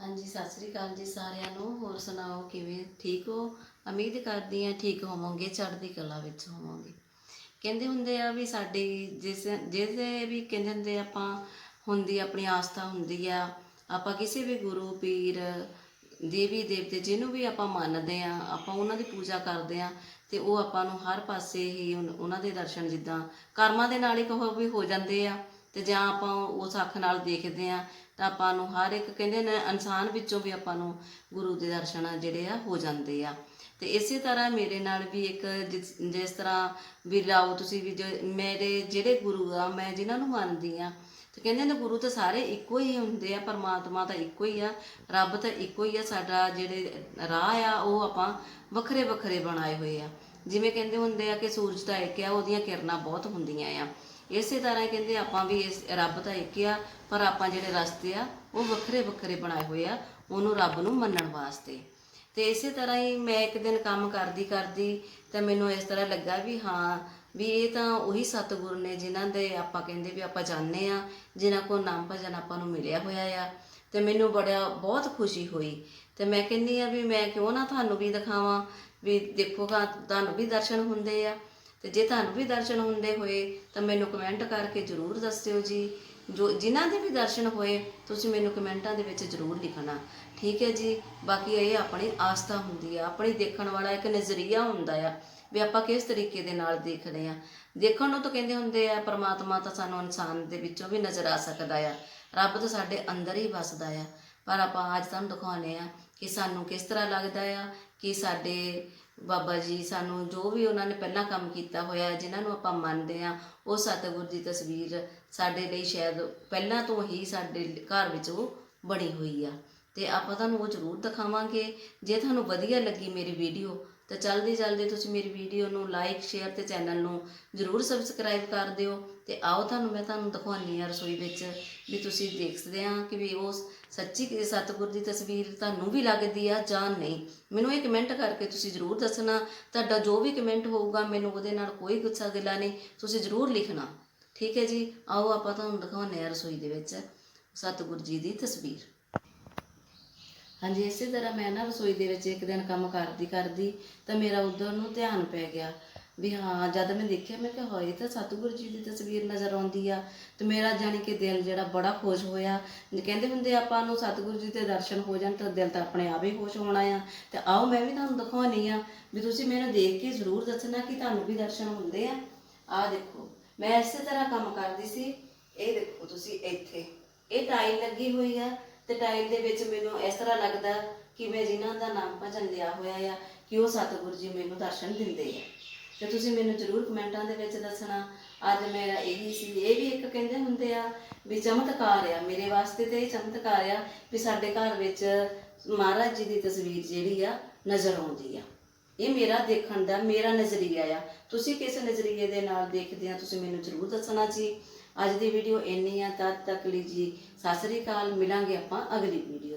ਹਾਂਜੀ, ਸਤਿ ਸ੍ਰੀ ਅਕਾਲ ਜੀ ਸਾਰਿਆਂ ਨੂੰ। ਹੋਰ ਸੁਣਾਓ, ਕਿਵੇਂ? ਠੀਕ ਹੋ? ਉਮੀਦ ਕਰਦੀ ਹਾਂ ਠੀਕ ਹੋਵੋਗੇ, ਚੜ੍ਹਦੀ ਕਲਾ ਵਿੱਚ ਹੋਵੋਗੇ। ਕਹਿੰਦੇ ਹੁੰਦੇ ਆ ਵੀ ਸਾਡੀ ਜਿਸ ਜਿਹਦੇ ਵੀ ਕਹਿੰਦੇ ਹੁੰਦੇ ਆਪਾਂ, ਹੁੰਦੀ ਆਪਣੀ ਆਸਥਾ ਹੁੰਦੀ ਆ, ਆਪਾਂ ਕਿਸੇ ਵੀ ਗੁਰੂ, ਪੀਰ, ਦੇਵੀ, ਦੇਵਤੇ ਜਿਹਨੂੰ ਵੀ ਆਪਾਂ ਮੰਨਦੇ ਆ, ਆਪਾਂ ਉਹਨਾਂ ਦੀ ਪੂਜਾ ਕਰਦੇ ਆ, ਤੇ ਉਹ ਆਪਾਂ ਨੂੰ ਹਰ ਪਾਸੇ ਹੀ ਉਹਨਾਂ ਦੇ ਦਰਸ਼ਨ ਜਿੱਦਾਂ ਕਰਮਾਂ ਦੇ ਨਾਲ ਹੀ ਕਹੋ ਵੀ ਹੋ ਜਾਂਦੇ ਆ। ਤੇ ਜਾਂ ਆਪਾਂ ਉਸ ਅੱਖ ਨਾਲ ਦੇਖਦੇ ਆ ਤਾਂ ਆਪਾਂ ਨੂੰ ਹਰ ਇੱਕ ਕਹਿੰਦੇ ਨੇ ਇਨਸਾਨ ਵਿੱਚੋਂ ਵੀ ਆਪਾਂ ਨੂੰ ਗੁਰੂ ਦੇ ਦਰਸ਼ਨ ਜਿਹੜੇ ਆ ਹੋ ਜਾਂਦੇ ਆ। ਤੇ ਇਸੇ ਤਰ੍ਹਾਂ ਮੇਰੇ ਨਾਲ ਵੀ ਇੱਕ ਜਿਸ ਜਿਸ ਤਰ੍ਹਾਂ ਵੀ ਲਾਓ ਤੁਸੀਂ ਵੀ ਜੋ- ਮੇਰੇ ਜਿਹੜੇ ਗੁਰੂ ਆ ਮੈਂ ਜਿਨ੍ਹਾਂ ਨੂੰ ਮੰਨਦੀ ਆ ਤੇ ਕਹਿੰਦੇ ਨੇ ਗੁਰੂ ਤਾਂ ਸਾਰੇ ਇੱਕੋ ਹੀ ਹੁੰਦੇ ਆ, ਪਰਮਾਤਮਾ ਤਾਂ ਇੱਕੋ ਹੀ ਆ, ਰੱਬ ਤਾਂ ਇੱਕੋ ਹੀ ਆ, ਸਾਡਾ ਜਿਹੜੇ ਰਾਹ ਆ ਉਹ ਆਪਾਂ ਵੱਖਰੇ ਵੱਖਰੇ ਬਣਾਏ ਹੋਏ ਆ। ਜਿਵੇਂ ਕਹਿੰਦੇ ਹੁੰਦੇ ਆ ਕਿ ਸੂਰਜ ਦਾ ਇੱਕ ਆ, ਉਹਦੀਆਂ ਕਿਰਨਾਂ ਬਹੁਤ ਹੁੰਦੀਆਂ ਆ। ਇਸੇ ਤਰ੍ਹਾਂ ਹੀ ਕਹਿੰਦੇ ਆਪਾਂ ਵੀ ਇਸ ਰੱਬ ਦਾ ਇੱਕ ਆ, ਪਰ ਆਪਾਂ ਜਿਹੜੇ ਰਸਤੇ ਆ, ਉਹ ਵੱਖਰੇ ਵੱਖਰੇ ਬਣਾਏ ਹੋਏ ਆ, ਉਹਨੂੰ ਰੱਬ ਨੂੰ ਮੰਨਣ ਵਾਸਤੇ। ਤੇ ਇਸੇ ਤਰ੍ਹਾਂ ਹੀ ਮੈਂ ਇੱਕ ਦਿਨ ਕੰਮ ਕਰਦੀ ਕਰਦੀ ਤਾਂ ਮੈਨੂੰ ਇਸ ਤਰ੍ਹਾਂ ਲੱਗਾ ਵੀ ਹਾਂ, ਵੀ ਇਹ ਤਾਂ ਉਹੀ ਸਤਿਗੁਰ ਨੇ ਜਿਨ੍ਹਾਂ ਦੇ ਆਪਾਂ ਕਹਿੰਦੇ ਵੀ ਆਪਾਂ ਜਾਣਦੇ ਆ, ਜਿਨ੍ਹਾਂ ਕੋਲ ਨਾਮ ਭਜਨ ਆਪਾਂ ਨੂੰ ਮਿਲਿਆ ਹੋਇਆ ਆ। ਤੇ ਮੈਨੂੰ ਬੜਾ, ਬਹੁਤ ਖੁਸ਼ੀ ਹੋਈ। ਤੇ ਮੈਂ ਕਹਿੰਦੀ ਆ ਵੀ ਮੈਂ ਕਿਉਂ ਨਾ ਤੁਹਾਨੂੰ ਵੀ ਦਿਖਾਵਾਂ, ਵੀ ਦੇਖੋਗਾ ਤੁਹਾਨੂੰ ਵੀ ਦਰਸ਼ਨ ਹੁੰਦੇ ਆ। ਤੇ ਜੇ ਤੁਹਾਨੂੰ ਵੀ ਦਰਸ਼ਨ ਹੁੰਦੇ ਹੋਏ, ਤਾਂ ਮੈਨੂੰ ਕਮੈਂਟ ਕਰਕੇ ਜਰੂਰ ਦੱਸਿਓ ਜੀ। ਜੋ, ਜਿਨ੍ਹਾਂ ਦੇ ਵੀ ਦਰਸ਼ਨ ਹੋਏ, ਤੁਸੀਂ ਮੈਨੂੰ ਕਮੈਂਟਾਂ ਦੇ ਵਿੱਚ ਜਰੂਰ ਲਿਖਣਾ। ਠੀਕ ਹੈ ਜੀ? ਬਾਕੀ ਇਹ ਆਪਣੀ ਆਸਥਾ ਹੁੰਦੀ ਆ, ਆਪਣੀ ਦੇਖਣ ਵਾਲਾ ਇੱਕ ਨਜ਼ਰੀਆ ਹੁੰਦਾ ਆ। ਵੀ ਆਪਾਂ ਕਿਸ ਤਰੀਕੇ ਦੇ ਨਾਲ ਦੇਖਦੇ ਆ ਦੇਖਣ ਨੂੰ ਤਾਂ ਕਹਿੰਦੇ ਹੁੰਦੇ ਆ, ਪਰਮਾਤਮਾ ਤਾਂ ਸਾਨੂੰ ਇਨਸਾਨ ਦੇ ਵਿੱਚੋਂ ਵੀ ਨਜ਼ਰ ਆ ਸਕਦਾ ਆ। ਰੱਬ ਤਾਂ ਸਾਡੇ ਅੰਦਰ ਹੀ ਵਸਦਾ ਆ। ਪਰ ਆਪਾਂ ਅੱਜ ਤੁਹਾਨੂੰ ਦਿਖਾਉਨੇ ਆ ਕਿ ਸਾਨੂੰ ਕਿਸ ਤਰ੍ਹਾਂ ਲੱਗਦਾ ਆ, ਕਿ ਸਾਡੇ ਬਾਬਾ ਜੀ ਸਾਨੂੰ ਜੋ ਵੀ ਉਹਨਾਂ ਨੇ ਪਹਿਲਾਂ ਕੰਮ ਕੀਤਾ ਹੋਇਆ, ਜਿਨ੍ਹਾਂ ਨੂੰ ਆਪਾਂ ਮੰਨਦੇ ਆ ਉਹ ਸਤਿਗੁਰ ਦੀ ਤਸਵੀਰ ਸਾਡੇ ਲਈ ਸ਼ਾਇਦ ਪਹਿਲਾਂ ਤੋਂ ਹੀ ਸਾਡੇ ਘਰ ਵਿੱਚ ਉਹ ਬਣੀ ਹੋਈ ਆ। ਤੇ ਆਪਾਂ ਤੁਹਾਨੂੰ ਉਹ ਜ਼ਰੂਰ ਦਿਖਾਵਾਂਗੇ। ਜੇ ਤੁਹਾਨੂੰ ਵਧੀਆ ਲੱਗੀ ਮੇਰੀ ਵੀਡੀਓ ਤਾਂ ਜਲਦੀ ਜਲਦੀ ਤੁਸੀਂ ਮੇਰੀ ਵੀਡੀਓ ਨੂੰ ਲਾਈਕ ਸ਼ੇਅਰ ਤੇ ਚੈਨਲ ਨੂੰ ਜ਼ਰੂਰ ਸਬਸਕ੍ਰਾਈਬ ਕਰ ਦਿਓ ਤੇ ਆਓ ਤੁਹਾਨੂੰ ਮੈਂ ਤੁਹਾਨੂੰ ਦਿਖਾਉਣੀ ਆ ਰਸੋਈ ਵਿੱਚ ਵੀ ਤੁਸੀਂ ਦੇਖ ਸਕਦੇ ਆ ਕਿ ਵੀ ਉਹ ਸੱਚੀ ਸਤਿਗੁਰ ਦੀ ਤਸਵੀਰ ਤੁਹਾਨੂੰ ਵੀ ਲੱਗਦੀ ਆ ਜਾਂ ਨਹੀਂ। ਮੈਨੂੰ ਇਹ ਕਮੈਂਟ ਕਰਕੇ ਤੁਸੀਂ ਜ਼ਰੂਰ ਦੱਸਣਾ। ਤੁਹਾਡਾ ਜੋ ਵੀ ਕਮੈਂਟ ਹੋਊਗਾ ਮੈਨੂੰ ਉਹਦੇ ਨਾਲ ਕੋਈ ਗੁੱਸਾ ਗਿਲਾ ਨਹੀਂ। ਤੁਸੀਂ ਜ਼ਰੂਰ ਲਿਖਣਾ। ਠੀਕ ਹੈ ਜੀ? ਆਓ ਆਪਾਂ ਤੁਹਾਨੂੰ ਦਿਖਾਉਂਦੇ ਆ ਰਸੋਈ ਦੇ ਵਿੱਚ ਸਤਿਗੁਰ ਜੀ ਦੀ ਤਸਵੀਰ। ਹਾਂਜੀ, ਇਸੇ ਤਰ੍ਹਾਂ ਮੈਂ ਨਾ ਰਸੋਈ ਦੇ ਵਿੱਚ ਇੱਕ ਦਿਨ ਕੰਮ ਕਰਦੀ ਕਰਦੀ ਤਾਂ ਮੇਰਾ ਉਧਰ ਨੂੰ ਧਿਆਨ ਪੈ ਗਿਆ ਵੀ ਹਾਂ, ਜਦ ਮੈਂ ਦੇਖਿਆ, ਮੈਂ ਕਿਹਾ, ਹੋਏ ਤਾਂ ਸਤਿਗੁਰੂ ਜੀ ਦੀ ਤਸਵੀਰ ਨਜ਼ਰ ਆਉਂਦੀ ਆ ਤੇ ਮੇਰਾ ਜਾਣੀ ਕਿ ਦਿਲ ਜਿਹੜਾ ਬੜਾ ਖੁਸ਼ ਹੋਇਆ। ਕਹਿੰਦੇ ਹੁੰਦੇ ਆਪਾਂ ਨੂੰ ਸਤਿਗੁਰੂ ਜੀ ਦੇ ਦਰਸ਼ਨ ਹੋ ਜਾਣ ਤਾਂ ਦਿਲ ਤਾਂ ਆਪਣੇ ਆਪ ਹੀ ਖੁਸ਼ ਹੋਣਾ ਆ। ਤੇ ਆਓ, ਮੈਂ ਵੀ ਤੁਹਾਨੂੰ ਦਿਖਾਉਣੀ ਆ ਵੀ ਤੁਸੀਂ ਮੈਨੂੰ ਦੇਖ ਕੇ ਜ਼ਰੂਰ ਦੱਸਣਾ ਕਿ ਤੁਹਾਨੂੰ ਵੀ ਦਰਸ਼ਨ ਹੁੰਦੇ ਆ। ਆਹ ਦੇਖੋ, ਮੈਂ ਇਸੇ ਤਰ੍ਹਾਂ ਕੰਮ ਕਰਦੀ ਸੀ। ਇਹ ਦੇਖੋ, ਤੁਸੀਂ ਇੱਥੇ, ਇਹ ਟਾਈਲ ਲੱਗੀ ਹੋਈ ਆ। ਤੇ ਟਾਈਮ ਦੇ ਵਿੱਚ ਮੈਨੂੰ ਇਸ ਤਰ੍ਹਾਂ ਲੱਗਦਾ ਕਿ ਮੈਂ ਜਿਨ੍ਹਾਂ ਦਾ ਨਾਮ ਭਜਨ ਲਿਆ ਹੋਇਆ ਆ, ਕਿ ਉਹ ਸਤਿਗੁਰੂ ਜੀ ਮੈਨੂੰ ਦਰਸ਼ਨ ਦਿੰਦੇ ਆ। ਤੇ ਤੁਸੀਂ ਮੈਨੂੰ ਜ਼ਰੂਰ ਕਮੈਂਟਾਂ ਦੇ ਵਿੱਚ ਦੱਸਣਾ। ਅੱਜ ਮੇਰਾ ਇਹੀ ਸੀ, ਇਹ ਵੀ ਇੱਕ ਕਹਿੰਦੇ ਹੁੰਦੇ ਆ ਵੀ ਚਮਤਕਾਰ ਆ, ਮੇਰੇ ਵਾਸਤੇ ਤੇ ਇਹ ਚਮਤਕਾਰ ਆ ਵੀ ਸਾਡੇ ਘਰ ਵਿੱਚ ਮਹਾਰਾਜ ਜੀ ਦੀ ਤਸਵੀਰ ਜਿਹੜੀ ਆ, ਨਜ਼ਰ ਆਉਂਦੀ ਆ। ਇਹ ਮੇਰਾ ਦੇਖਣ ਦਾ, ਮੇਰਾ ਨਜ਼ਰੀਆ ਆ। ਤੁਸੀਂ ਕਿਸ ਨਜ਼ਰੀਏ ਦੇ ਨਾਲ ਦੇਖਦੇ ਆ, ਤੁਸੀਂ ਮੈਨੂੰ ਜ਼ਰੂਰ ਦੱਸਣਾ ਜੀ। ਅੱਜ ਦੀ ਵੀਡੀਓ ਇੰਨੀ ਆ, ਤਦ ਤੱਕ ਲਈ ਜੀ। ਸਤਿ ਸ੍ਰੀ ਅਕਾਲ, ਮਿਲਾਂਗੇ ਆਪਾਂ ਅਗਲੀ ਵੀਡੀਓ